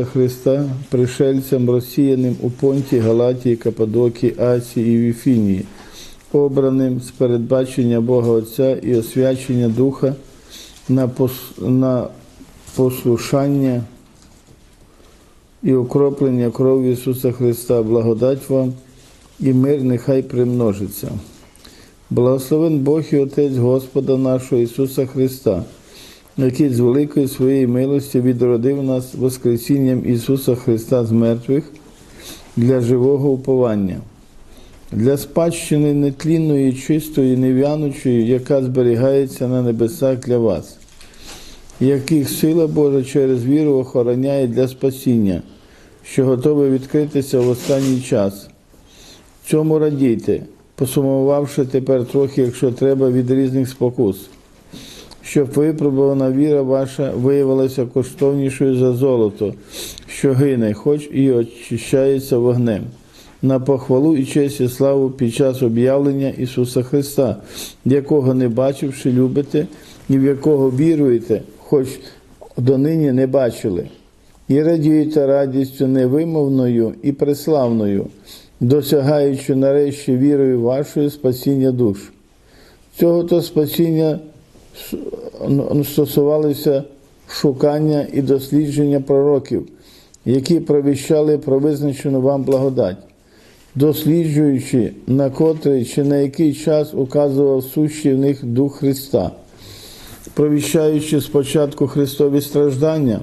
Христа, пришельцям, розсіяним у Понті, Галатії, Кападокії, Асії і Віфінії, обраним з передбачення Бога Отця і освячення Духа на, на послушання і окроплення кров'ю Ісуса Христа, благодать вам і мир нехай примножиться. Благословен Бог і Отець Господа нашого Ісуса Христа, який з великої своєї милості відродив нас Воскресінням Ісуса Христа з мертвих для живого уповання, для спадщини нетлінної, чистої, нев'янучої, яка зберігається на небесах для вас, яких сила Божа через віру охороняє для спасіння, що готове відкритися в останній час. Цьому радійте, посумувавши тепер трохи, якщо треба, від різних спокус, щоб випробувана віра ваша виявилася коштовнішою за золото, що гине, хоч і очищається вогнем, на похвалу і честь і славу під час об'явлення Ісуса Христа, якого не бачивши, любите, і в якого віруєте, хоч донині не бачили, і радієте радістю невимовною і преславною, досягаючи нарешті вірою вашою спасіння душ. Цього то спасіння стосувалися шукання і дослідження пророків, які провіщали про визначену вам благодать, досліджуючи, на котрий чи на який час указував сущий в них Дух Христа, провіщаючи спочатку Христові страждання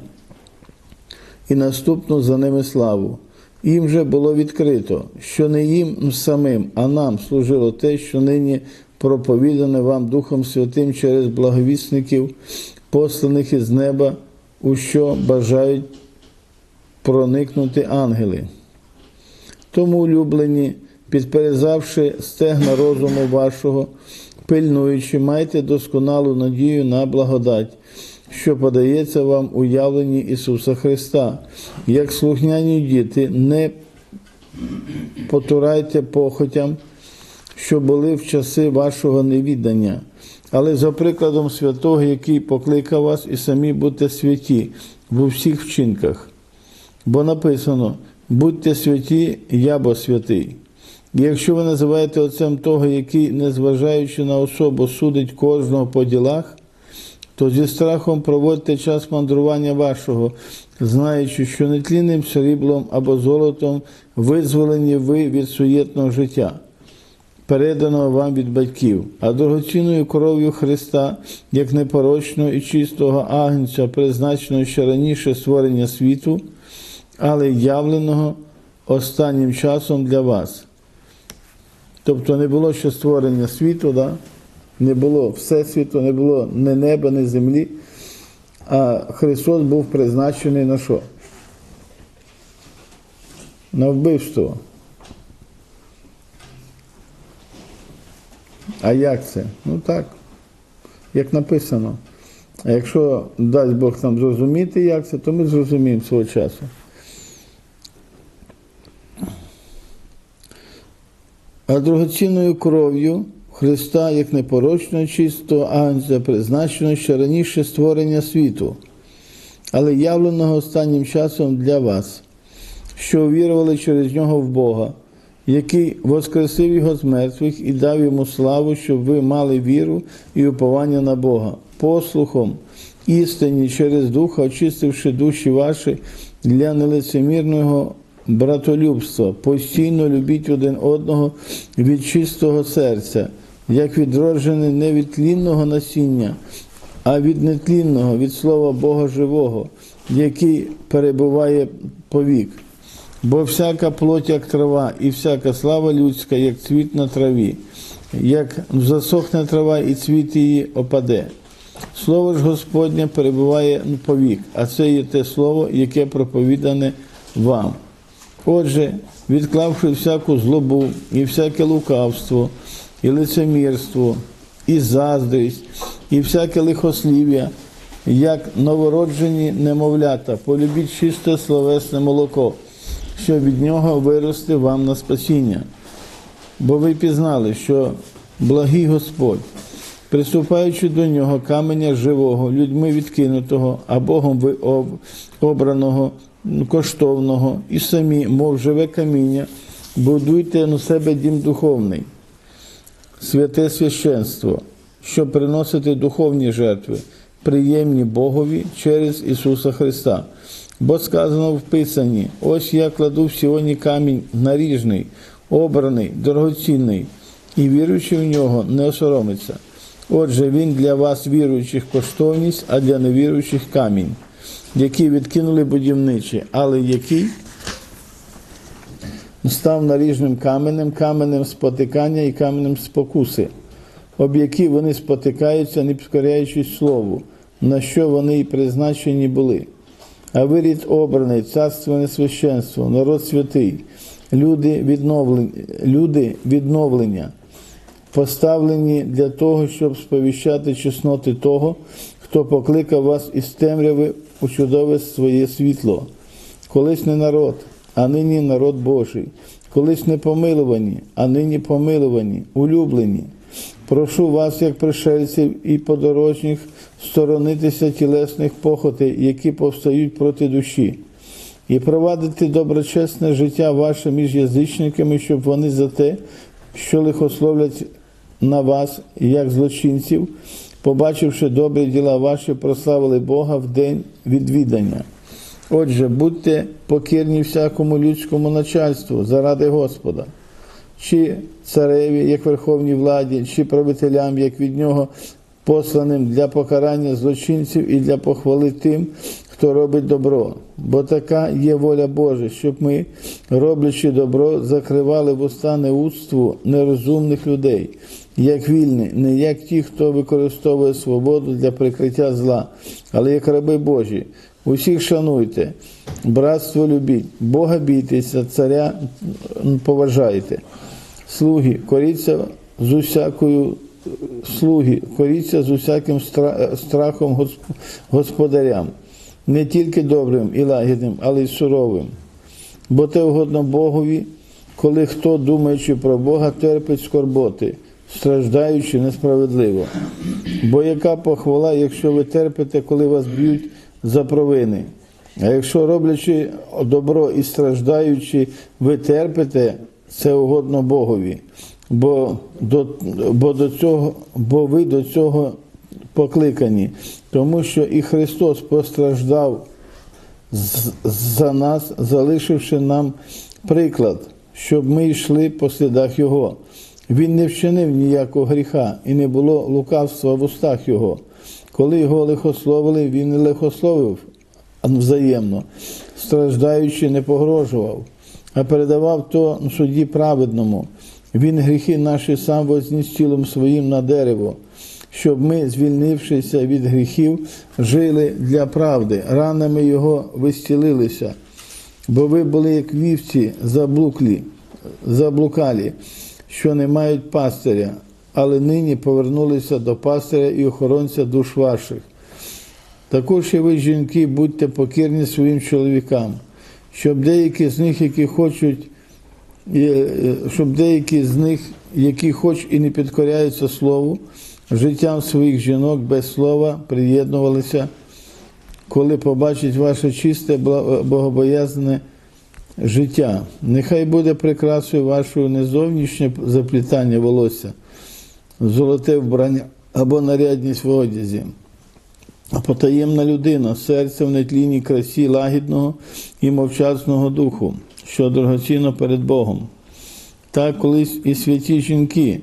і наступну за ними славу. Їм же було відкрито, що не їм самим, а нам служило те, що нині проповідане вам Духом Святим через благовісників, посланих із неба, у що бажають проникнути ангели. Тому, улюблені, підперезавши стегна розуму вашого, пильнуючи, майте досконалу надію на благодать, що подається вам у явленні Ісуса Христа. Як слухняні діти, не потурайте похотям, що були в часи вашого невіддання, але за прикладом святого, який покликав вас, і самі будьте святі в усіх вчинках. Бо написано: будьте святі, я бо святий. І якщо ви називаєте отцем того, який, незважаючи на особу, судить кожного по ділах, то зі страхом проводьте час мандрування вашого, знаючи, що нетлінним сріблом або золотом визволені ви від суєтного життя, переданого вам від батьків, а дорогоцінною кров'ю Христа, як непорочного і чистого агнця, призначеного ще раніше створення світу, але явленого останнім часом для вас. Тобто не було ще створення світу, да? не було Всесвіту, не було ні неба, ні землі, а Христос був призначений на що? На вбивство. А як це? Ну так, як написано. А якщо дасть Бог нам зрозуміти, як це, то ми зрозуміємо свого часу. А дорогоцінною кров'ю Христа, як непорочного чистого агнця, призначено ще раніше створення світу, але явленого останнім часом для вас, що увірували через нього в Бога, який воскресив його з мертвих і дав йому славу, щоб ви мали віру і уповання на Бога, послухом істині через Духа, очистивши душі ваші для нелицемірного братолюбства, постійно любіть один одного від чистого серця, як відроджене не від тлінного насіння, а від нетлінного, від слова Бога живого, який перебуває повік. Бо всяка плоть, як трава, і всяка слава людська, як цвіт на траві, як засохне трава, і цвіт її опаде. Слово ж Господнє перебуває повік, а це є те слово, яке проповідане вам. Отже, відклавши всяку злобу і всяке лукавство, і лицемірство, і заздрість, і всяке лихослів'я, як новороджені немовлята, полюбіть чисте словесне молоко, що від нього виросте вам на спасіння. Бо ви пізнали, що благий Господь, приступаючи до нього каменя живого, людьми відкинутого, а Богом ви обраного коштовного і самі, мов живе каміння, будуйте на себе дім духовний, святе священство, щоб приносити духовні жертви, приємні Богові через Ісуса Христа. Бо сказано в Писанні: ось я кладу в Сіоні камінь наріжний, обраний, дорогоцінний, і віруючий в нього не осоромиться. Отже, він для вас, віруючих, коштовність, а для невіруючих камінь, який відкинули будівничі, але який став наріжним каменем, каменем спотикання і каменем спокуси, об які вони спотикаються, не підкоряючись слову, на що вони й призначені були. А ви рід обраний, царственне священство, народ святий, люди відновлення, люди відновлення, поставлені для того, щоб сповіщати чесноти того, хто покликав вас із темряви у чудове своє світло. Колись не народ, а нині народ Божий, колись не помилувані, а нині помилувані, улюблені. Прошу вас, як пришельців і подорожніх, сторонитися тілесних похотей, які повстають проти душі, і провадити доброчесне життя ваше між язичниками, щоб вони за те, що лихословлять на вас, як злочинців, побачивши добрі діла ваші, прославили Бога в день відвідання. Отже, будьте покірні всякому людському начальству заради Господа, чи цареві, як верховній владі, чи правителям, як від нього посланим для покарання злочинців і для похвали тим, хто робить добро. Бо така є воля Божа, щоб ми, роблячи добро, закривали вуста неудству нерозумних людей, як вільні, не як ті, хто використовує свободу для прикриття зла, але як раби Божі. Усіх шануйте, братство любіть, Бога бійтеся, царя поважайте. Слуги, коріться з усякою слуги, коріться з усяким страхом господарям, не тільки добрим і лагідним, але й суровим. Бо те угодно Богові, коли хто, думаючи про Бога, терпить скорботи, страждаючи несправедливо. Бо яка похвала, якщо ви терпите, коли вас б'ють за провини? А якщо роблячи добро і страждаючи, ви терпите, це угодно Богові. Бо до, бо до цього, бо ви до цього покликані, тому що і Христос постраждав за нас, залишивши нам приклад, щоб ми йшли по слідах Його. Він не вчинив ніякого гріха, і не було лукавства в устах Його. Коли його лихословили, він не лихословив взаємно, страждаючи, не погрожував, а передавав то судді праведному. Він гріхи наші сам возніс тілом своїм на дерево, щоб ми, звільнившися від гріхів, жили для правди, ранами Його вистілилися. Бо ви були як вівці заблуклі, заблукалі, що не мають пастиря, але нині повернулися до пастиря і охоронця душ ваших. Також і ви, жінки, будьте покірні своїм чоловікам, щоб деякі з них, які хочуть, е, е, щоб деякі з них, які хоч і не підкоряються слову, життям своїх жінок без слова приєднувалися, коли побачать ваше чисте, богобоязне життя. Нехай буде прикрасою вашою не зовнішнє заплітання волосся, золоте вбрання або нарядність в одязі, а потаємна людина, серце в нетлінній красі лагідного і мовчасного духу, що дорогоцінно перед Богом. Так колись і святі жінки,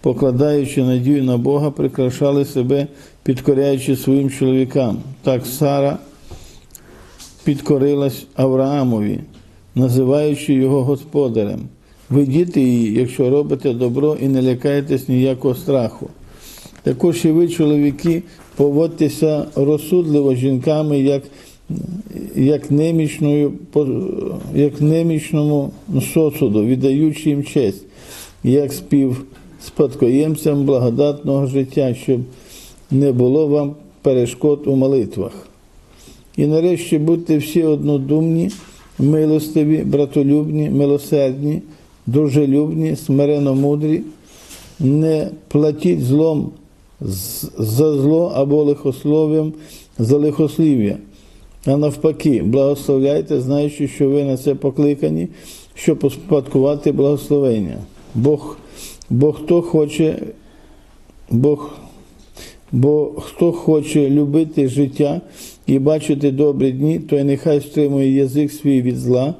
покладаючи надію на Бога, прикрашали себе, підкоряючи своїм чоловікам. Так Сара підкорилась Авраамові, називаючи його господарем. Ви діти її, якщо робите добро і не лякаєтесь ніякого страху. Також і ви, чоловіки, поводьтеся розсудливо жінками, як, як, немічною, як немічному сосуду, віддаючи їм честь, як спів спадкоємцям благодатного життя, щоб не було вам перешкод у молитвах. І нарешті будьте всі однодумні, милостиві, братолюбні, милосердні, дружелюбні, смиренномудрі, не платіть злом за зло або лихослов'ям за лихослів'я, а навпаки, благословляйте, знаючи, що ви на це покликані, щоб успадкувати благословення. Бог, бо хто хоче, Бог, бо хто хоче любити життя і бачити добрі дні, той нехай стримує язик свій від зла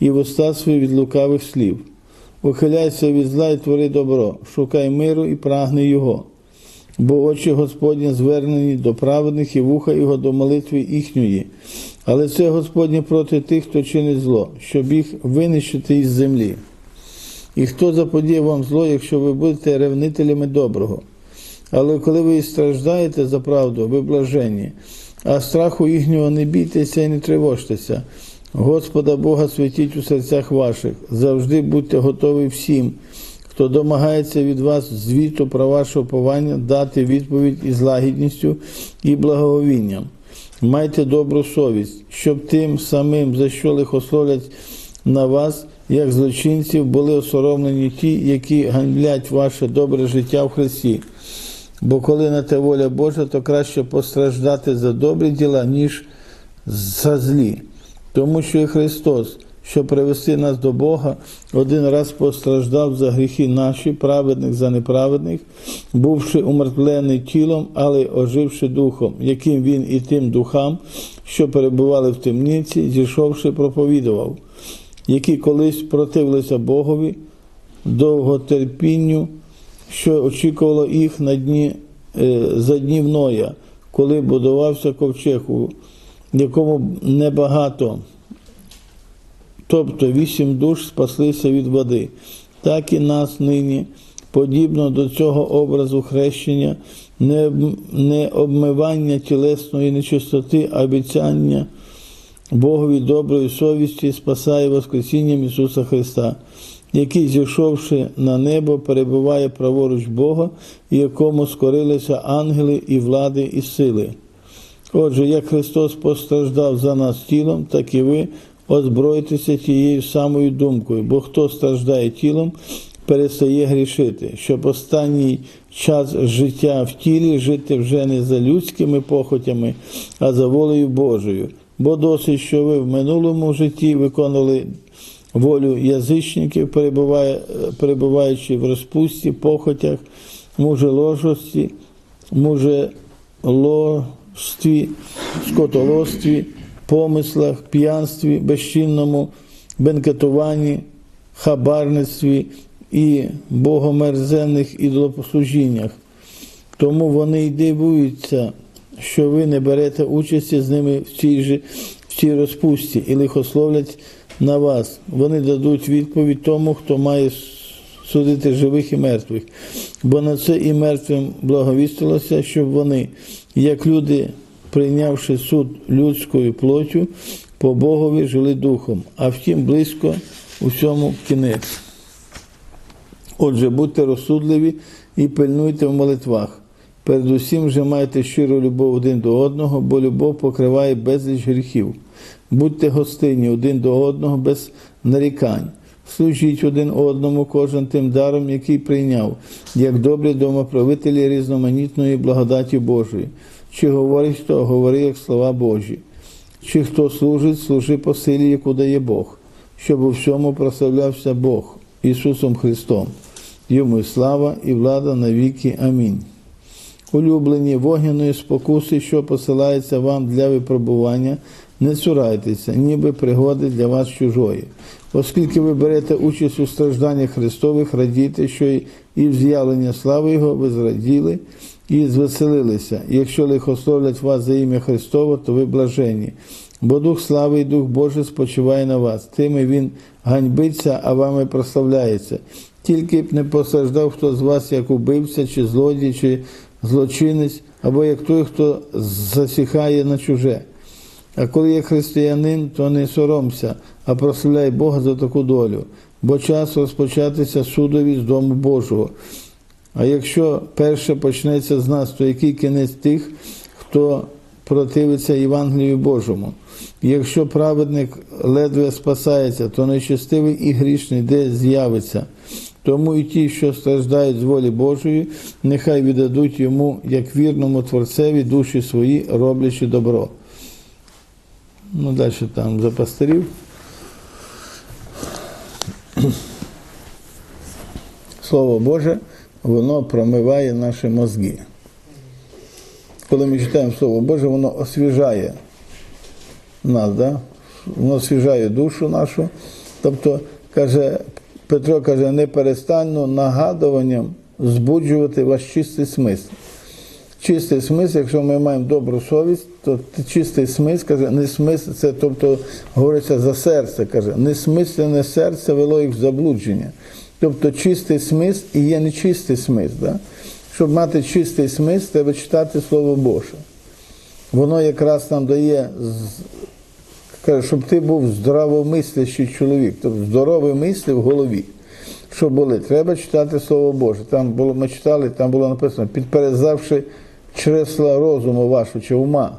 і вуста свої від лукавих слів. Ухиляйся від зла і твори добро, шукай миру і прагни його. Бо очі Господні звернені до праведних і вуха його до молитви їхньої. Але це Господнє проти тих, хто чинить зло, щоб їх винищити із землі. І хто заподіє вам зло, якщо ви будете ревнителями доброго? Але коли ви страждаєте за правду, ви блаженні, а страху їхнього не бійтеся і не тривожтеся. Господа Бога святіть у серцях ваших, завжди будьте готові всім, хто домагається від вас звіту про ваше уповання, дати відповідь із лагідністю і благовінням. Майте добру совість, щоб тим самим, за що лихословлять на вас, як злочинців, були осоромлені ті, які ганьблять ваше добре життя в Христі. Бо коли на те воля Божа, то краще постраждати за добрі діла, ніж за злі. Тому що і Христос, щоб привести нас до Бога, один раз постраждав за гріхи наші, праведних за неправедних, бувши умертвлений тілом, але оживши духом, яким він і тим духам, що перебували в темниці, зійшовши, проповідував, які колись противилися Богові, довготерпінню, що очікувало їх на дні, е, за днів Ноя, коли будувався ковчег, якому небагато, тобто вісім душ спаслися від води, так і нас нині, подібно до цього образу хрещення, не, об- обмивання тілесної нечистоти, а обіцяння Богові доброї совісті спасає Воскресінням Ісуса Христа, який, зійшовши на небо, перебуває праворуч Бога, і якому скорилися ангели і влади, і сили. Отже, як Христос постраждав за нас тілом, так і ви озбройтеся тією самою думкою, бо хто страждає тілом, перестає грішити, щоб останній час життя в тілі жити вже не за людськими похотями, а за волею Божою. Бо досить, що ви в минулому житті виконували волю язичників, перебуваючи в розпусті, похотях, мужеложості, мужелостві, скотолостві, помислах, п'янстві, безчинному, бенкетуванні, хабарництві і богомерзенних ідолопослужіннях. Тому вони й дивуються, що ви не берете участі з ними в цій же в цій розпусті і лихословлять на вас. Вони дадуть відповідь тому, хто має судити живих і мертвих. Бо на це і мертвим благовістилося, щоб вони, як люди, прийнявши суд людською плоттю, по Богові жили духом, а втім близько усьому кінець. Отже, будьте розсудливі і пильнуйте в молитвах. Передусім же майте щиру любов один до одного, бо любов покриває безліч гріхів. Будьте гостинні один до одного без нарікань. Служіть один одному кожен тим даром, який прийняв, як добрі домоправителі різноманітної благодаті Божої. Чи говорить хто, говори як слова Божі. Чи хто служить, служи по силі, яку дає Бог, щоб у всьому прославлявся Бог Ісусом Христом. Йому і слава і влада навіки. Амінь. Улюблені вогняної спокуси, що посилається вам для випробування, не цурайтеся, ніби пригоди для вас чужої. Оскільки ви берете участь у стражданнях Христових, радійте, що і в з'явлення слави Його ви зраділи і звеселилися. Якщо лихословлять вас за ім'я Христове, то ви блаженні. Бо Дух слави і Дух Божий спочиває на вас. Тими Він ганьбиться, а вами прославляється. Тільки б не постраждав хто з вас, як убивця, чи злодій, чи злочинець, або як той, хто засіхає на чуже. А коли є християнин, то не соромся, а прославляй Бога за таку долю, бо час розпочатися судові з дому Божого. А якщо перше почнеться з нас, то який кінець тих, хто противиться Євангелію Божому? Якщо праведник ледве спасається, то нечестивий і грішний де з'явиться. Тому і ті, що страждають з волі Божої, нехай віддадуть йому, як вірному Творцеві, душі свої, роблячи добро. Ну, далі там за пастирів. Слово Боже, воно промиває наші мозги. Коли ми читаємо Слово Боже, воно освіжає нас, да? воно освіжає душу нашу. Тобто, каже, Петро каже, не перестаньно нагадуванням збуджувати ваш чистий смисл. Чистий смисл, якщо ми маємо добру совість, то чистий смисл, каже, не смисл, це тобто говориться за серце, каже, несмисленне серце вело їх в заблудження. Тобто чистий смисл і є нечистий смисл. Да? Щоб мати чистий смисл, треба читати Слово Боже. Воно якраз нам дає, щоб ти був здравомислящий чоловік, тобто здорові мислі в голові. Що були? Треба читати Слово Боже. Там було, ми читали, там було написано, підперезавши чресла розуму вашу чи ума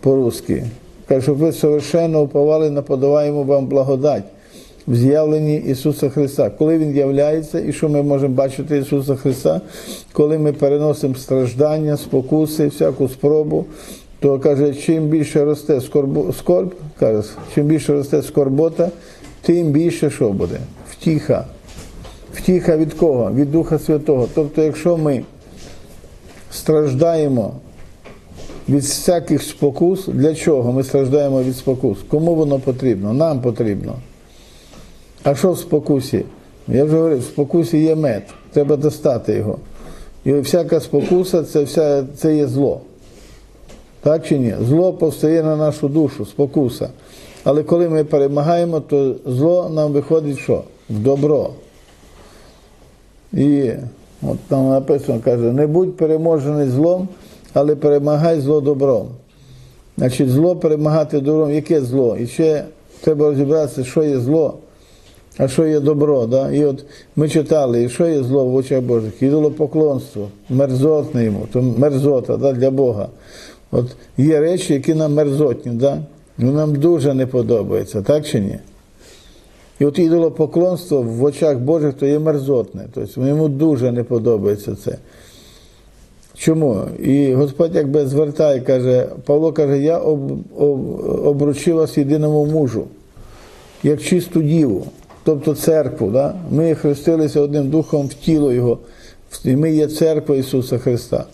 по-русски. Каже, щоб ви совершенно уповали на подаваємо вам благодать в з'явленні Ісуса Христа. Коли Він являється, і що ми можемо бачити Ісуса Христа, коли ми переносимо страждання, спокуси, всяку спробу, то каже, чим більше росте скорбу, скорб, каже, чим більше росте скорбота, тим більше що буде? Втіха. Втіха від кого? Від Духа Святого. Тобто, якщо ми страждаємо від всяких спокус, для чого ми страждаємо від спокус? Кому воно потрібно? Нам потрібно. А що в спокусі? Я вже говорив, в спокусі є мед, треба достати його. І всяка спокуса це, вся, це є зло. Так чи ні? Зло повстає на нашу душу, спокуса. Але коли ми перемагаємо, то зло нам виходить що? В добро. І от там написано, каже, не будь переможений злом, але перемагай зло добром. Значить, зло перемагати добром. Яке зло? І ще треба розібратися, що є зло, а що є добро. Да? І от ми читали, і що є зло в очах Божих? Ідолопоклонство, мерзотне йому, то мерзота да, для Бога. От є речі, які нам мерзотні, да? ну, нам дуже не подобається, так чи ні? І от ідолопоклонство в очах Божих то є мерзотне. Тобто йому дуже не подобається це. Чому? І Господь якби звертає, каже, Павло каже, я об, об, обручив вас єдиному мужу, як чисту діву, тобто церкву. Да? Ми хрестилися одним духом в тіло Його, і ми є церква Ісуса Христа.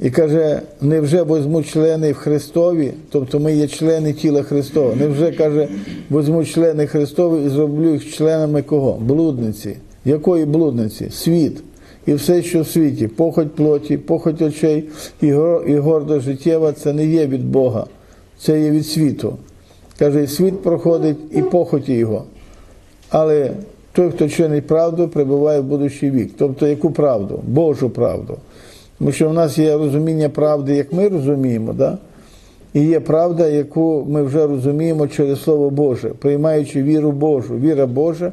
І каже, невже возьму члени в Христові, тобто ми є члени тіла Христова. Невже каже, возьму члени Христові і зроблю їх членами кого? Блудниці. Якої блудниці? Світ. І все, що в світі, похоть плоті, похоть очей і гор- і гордо життєва, це не є від Бога, це є від світу. Каже, світ проходить, і похоті його. Але той, хто чинить правду, перебуває в будущий вік. Тобто яку правду? Божу правду. Тому що в нас є розуміння правди, як ми розуміємо, да? і є правда, яку ми вже розуміємо через Слово Боже, приймаючи віру Божу. Віра Божа,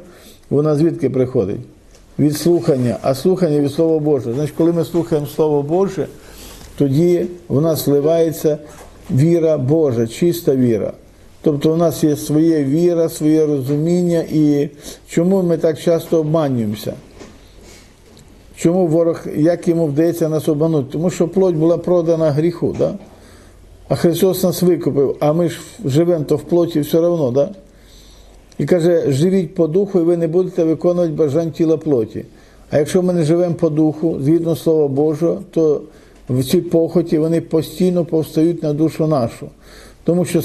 вона звідки приходить? Від слухання, а слухання від Слова Божого. Значить, коли ми слухаємо Слово Боже, тоді в нас вливається віра Божа, чиста віра. Тобто у нас є своє віра, своє розуміння, і чому ми так часто обманюємося? Чому ворог, як йому вдається нас обманути? Тому що плоть була продана гріху, да? а Христос нас викупив, а ми ж живемо то в плоті все одно. Да? І каже, живіть по духу, і ви не будете виконувати бажань тіла плоті. А якщо ми не живемо по духу, згідно Слова Божого, то в цій похоті вони постійно повстають на душу нашу. Тому що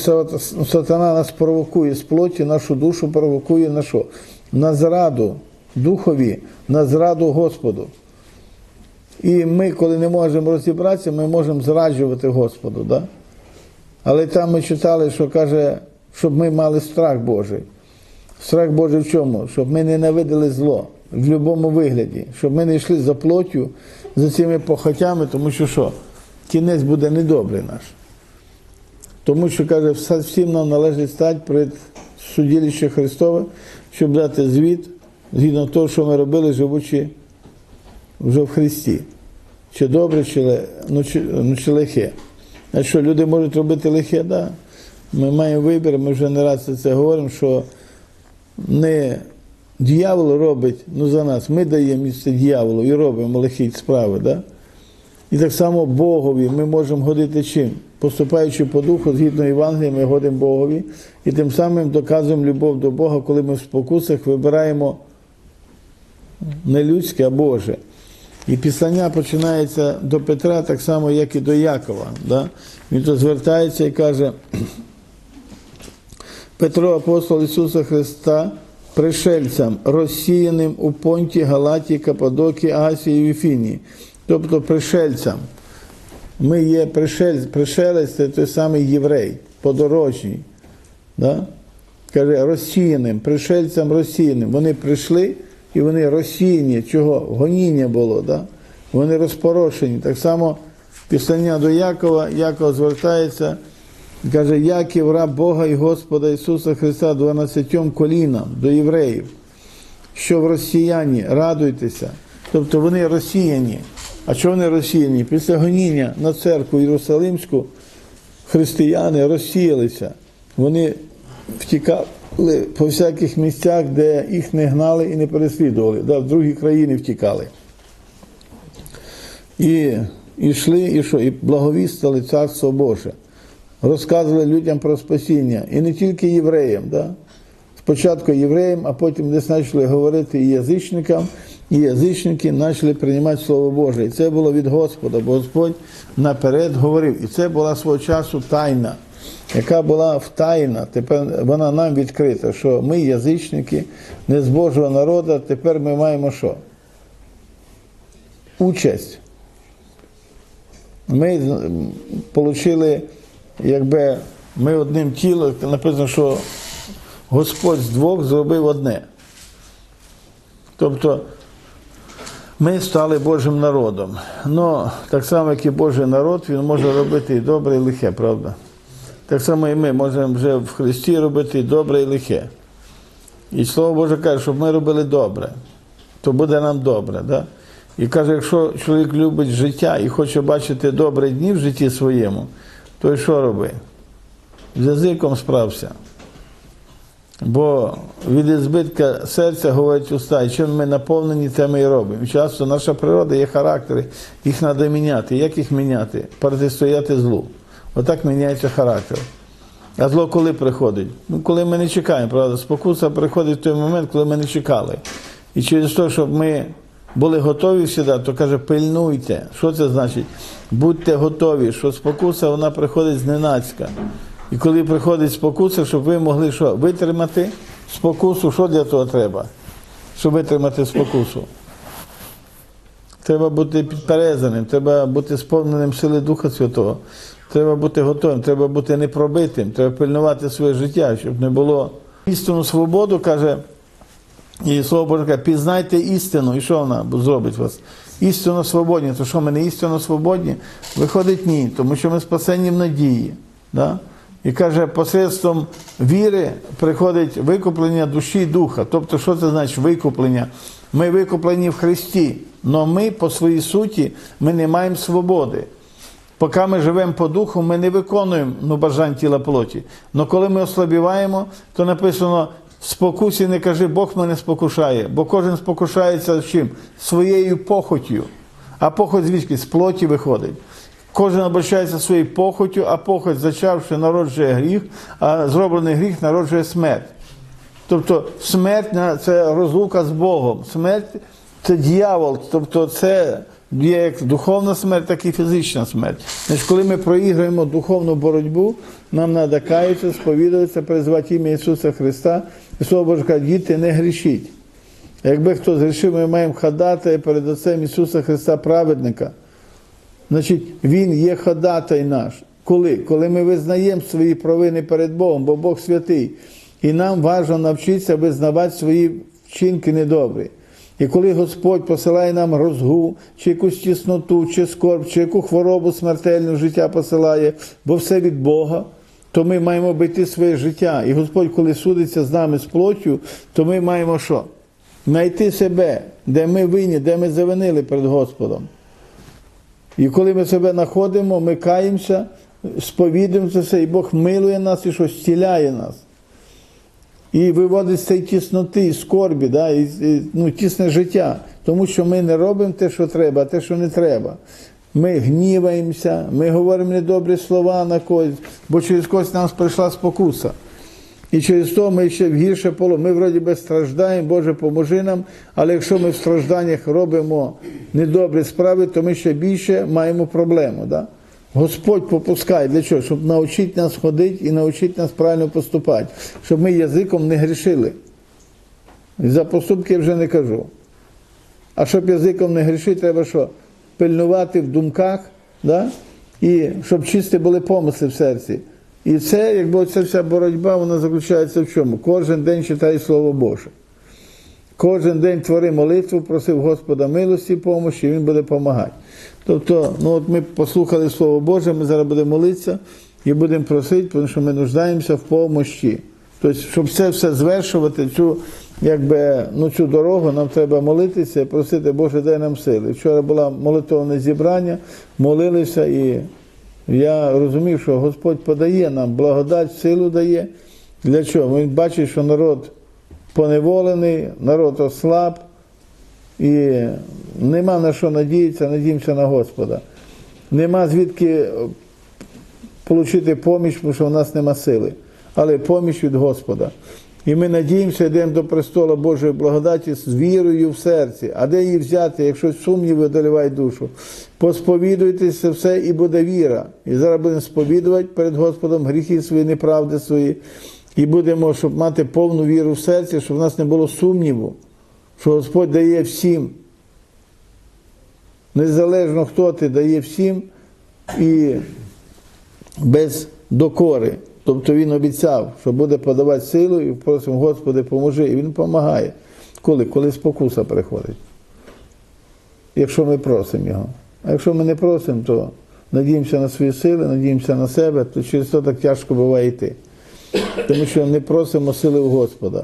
сатана нас провокує з плоті, нашу душу провокує на що? На зраду Духові, на зраду Господу. І ми, коли не можемо розібратися, ми можемо зраджувати Господу. Да? Але там ми читали, що каже, щоб ми мали страх Божий. Страх Божий в чому? Щоб ми ненавидели зло в будь-якому вигляді, щоб ми не йшли за плоттю, за цими похотями, тому що що? Кінець буде недобрий наш. Тому що, каже, всім нам належить стати перед судилище Христове, щоб дати звіт згідно того, що ми робили, живучи вже в Христі. Чи добре, чи, ле- ну, чи, ну, чи лихе. А що люди можуть робити лихе, так. Да. Ми маємо вибір, ми вже не раз це говоримо, що не дьявол робить ну, за нас, ми даємо місце дьяволу і робимо лихі справи. Да? І так само Богові ми можемо годити чим? Поступаючи по духу, згідно Євангелія, ми годимо Богові, і тим самим доказуємо любов до Бога, коли ми в спокусах вибираємо не людське, а Боже. І післання починається до Петра так само, як і до Якова. Да? Він то звертається і каже, Петро, апостол Ісуса Христа, пришельцям, розсіяним у Понті, Галатії, Кападокії, Асії і Віфінії. Тобто пришельцям. Ми є пришель, пришелець, це той самий єврей, подорожній. Да? Каже, розсіяним, пришельцям розсіяним. Вони прийшли і вони розсіяні. Чого? Гоніння було, да? вони розпорошені. Так само післання до Якова, Яков звертається, каже, Яків, раб Бога і Господа Ісуса Христа 12 колінам до євреїв, що в росіяні, радуйтеся. Тобто вони розсіяні. А чого вони розсіяні? Після гоніння на церкву Єрусалимську християни розсіялися. Вони втікали по всяких місцях, де їх не гнали і не переслідували, да, в другі країни втікали. І йшли, і що? І благовістили Царство Боже. Розказували людям про спасіння. І не тільки євреям. Да? Спочатку євреям, а потім десь почали говорити і язичникам, і язичники почали приймати Слово Боже. І це було від Господа, бо Господь наперед говорив. І це була свого часу тайна, яка була втайна. Тепер вона нам відкрита, що ми, язичники, не з Божого народу, тепер ми маємо що? Участь. Ми отримали, якби ми одним тілом, написано, що Господь з двох зробив одне. Тобто ми стали Божим народом. Ну, так само, як і Божий народ, він може робити і добре, і лихе, правда? Так само і ми можемо вже в Христі робити і добре, і лихе. І Слово Боже каже, щоб ми робили добре, то буде нам добре. Да? І каже, якщо чоловік любить життя і хоче бачити добрі дні в житті своєму, то й що роби? З язиком справся. Бо від збитка серця говорить уста, і чим ми наповнені, те ми і робимо. Часто наша природа є характери, їх треба міняти. Як їх міняти? Протистояти злу. Отак міняється характер. А зло коли приходить? Ну, коли ми не чекаємо, правда? Спокуса приходить в той момент, коли ми не чекали. І через те, щоб ми були готові завжди, то каже, пильнуйте. Що це значить? Будьте готові, що спокуса вона приходить зненацька. І коли приходить спокуса, щоб ви могли що, витримати спокусу, що для того треба? Щоб витримати спокусу. Треба бути підперезаним, треба бути сповненим сили Духа Святого, треба бути готовим, треба бути непробитим, треба пильнувати своє життя, щоб не було істинну свободу, каже, і слово Боже каже, пізнайте істину, і що вона зробить вас? Істинно свободні. То що ми не істинно свободні? Виходить ні, тому що ми спасені в надії. Да? І каже, посредством віри приходить викуплення душі і духа. Тобто, що це значить викуплення? Ми викуплені в Христі, але ми по своїй суті ми не маємо свободи. Поки ми живемо по духу, ми не виконуємо ну, бажань тіла плоті. Але коли ми ослабіваємо, то написано: спокусі не кажи, Бог мене спокушає, бо кожен спокушається чим? Своєю похотю. А похоть звідки? З плоті виходить. Кожен обращається своєю похотю, а похоть, зачавши, народжує гріх, а зроблений гріх народжує смерть. Тобто смерть це розлука з Богом. Смерть це дьявол, тобто це є як духовна смерть, так і фізична смерть. Значить, коли ми проіграємо духовну боротьбу, нам треба каятися, сповідуватися, призвати ім'я Ісуса Христа. І Слово Боже діти, не грішіть. Якби хто згрішив, ми маємо ходати перед Отцем Ісуса Христа праведника. Значить, Він є ходатай наш. Коли? Коли ми визнаємо свої провини перед Богом, бо Бог святий. І нам важливо навчитися визнавати свої вчинки недобрі. І коли Господь посилає нам розгу, чи якусь тісноту, чи скорб, чи яку хворобу смертельну життя посилає, бо все від Бога, то ми маємо обійти своє життя. І Господь, коли судиться з нами з плоттю, то ми маємо що? Знайти себе, де ми винні, де ми завинили перед Господом. І коли ми себе знаходимо, ми каємося, сповідуємо це і Бог милує нас і що зціляє нас. І виводить з цієї тісноти, скорбі, да, і, і, ну, тісне життя. Тому що ми не робимо те, що треба, а те, що не треба. ми гніваємося, ми говоримо недобрі слова на когось, бо через когось нам прийшла спокуса. І через то ми ще в гірше поло. Ми вроді би страждаємо, Боже, поможи нам, але якщо ми в стражданнях робимо недобрі справи, то ми ще більше маємо проблему. Да? Господь попускає для чого? Щоб навчити нас ходити і навчити нас правильно поступати, щоб ми язиком не грішили. І за поступки я вже не кажу. А щоб язиком не грішити, треба що? Пильнувати в думках, да? і щоб чисті були помисли в серці. І це, якби ця вся боротьба, вона заключається в чому? Кожен день читай Слово Боже. Кожен день твори молитву, просив Господа милості, помощі, Він буде допомагати. Тобто, ну от ми послухали Слово Боже, ми зараз будемо молитися і будемо просити, тому що ми нуждаємося в помощі. Тобто, щоб це все звершувати, цю, якби, ну, цю дорогу, нам треба молитися і просити, Боже, дай нам сили. Вчора було молитовне зібрання, молилися, і я розумів, що Господь подає нам благодать, силу дає. Для чого? Він бачить, що народ поневолений, народ ослаб, і нема на що надіятися, надіємося на Господа. Нема звідки отримати поміч, тому що в нас нема сили, але поміч від Господа. І ми надіємося, йдемо до престола Божої благодаті з вірою в серці. А де її взяти, якщо сумніви одолівають душу? Посповідуйтеся все і буде віра. І зараз будемо сповідувати перед Господом гріхи свої, неправди свої. І будемо, щоб мати повну віру в серці, щоб в нас не було сумніву, що Господь дає всім. Незалежно хто ти дає всім і без докори. Тобто він обіцяв, що буде подавати силу і просимо, Господи, поможи. І він допомагає. Коли? Коли спокуса приходить. Якщо ми просимо його. А якщо ми не просимо, то надіємося на свої сили, надіємося на себе, то через це так тяжко буває йти. Тому що не просимо сили у Господа.